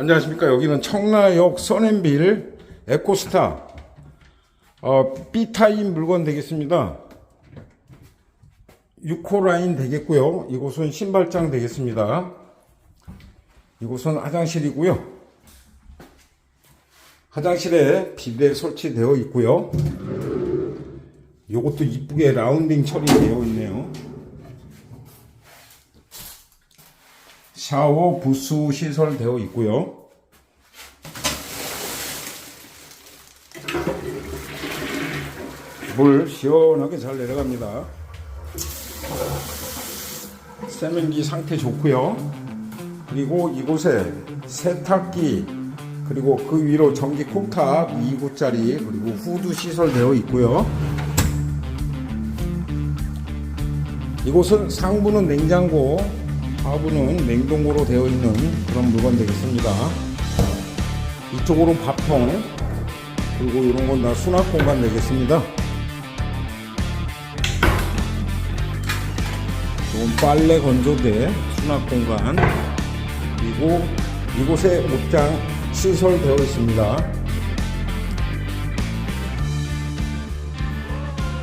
안녕하십니까. 여기는 청라역 써낸빌 에코스타 어, B타입 물건 되겠습니다. 6호 라인 되겠고요. 이곳은 신발장 되겠습니다. 이곳은 화장실이고요. 화장실에 비대 설치되어 있고요. 이것도 이쁘게 라운딩 처리되어 있네요. 샤워 부스 시설 되어 있고요. 물 시원하게 잘 내려갑니다. 세면기 상태 좋고요. 그리고 이곳에 세탁기 그리고 그 위로 전기 콕탑 2구짜리 그리고 후드 시설 되어 있고요. 이곳은 상부는 냉장고, 하부는 냉동고로 되어 있는 그런 물건 되겠습니다. 이쪽으로는 밥통, 그리고 이런 건 다 수납 공간 되겠습니다. 이건 빨래 건조대 수납 공간, 그리고 이곳에 옷장 시설되어 있습니다.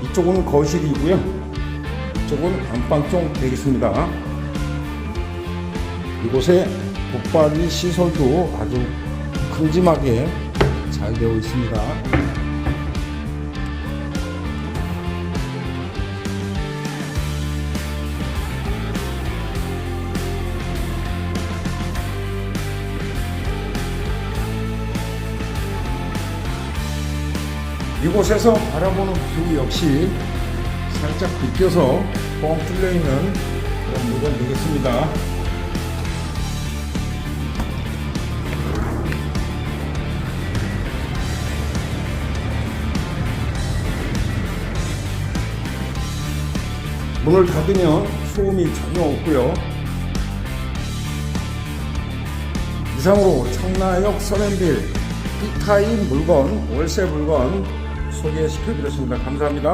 이쪽은 거실이고요. 이쪽은 안방 쪽 되겠습니다. 이곳에 붙박이 시설도 아주 큼지막하게 잘 되어 있습니다. 이곳에서 바라보는 뷰 역시 살짝 비껴서 뻥 뚫려 있는 그런 물건 되겠습니다. 문을 닫으면 소음이 전혀 없고요. 이상으로 청라역 서렌빌 B타입 물건, 월세 물건 소개시켜 드렸습니다. 감사합니다.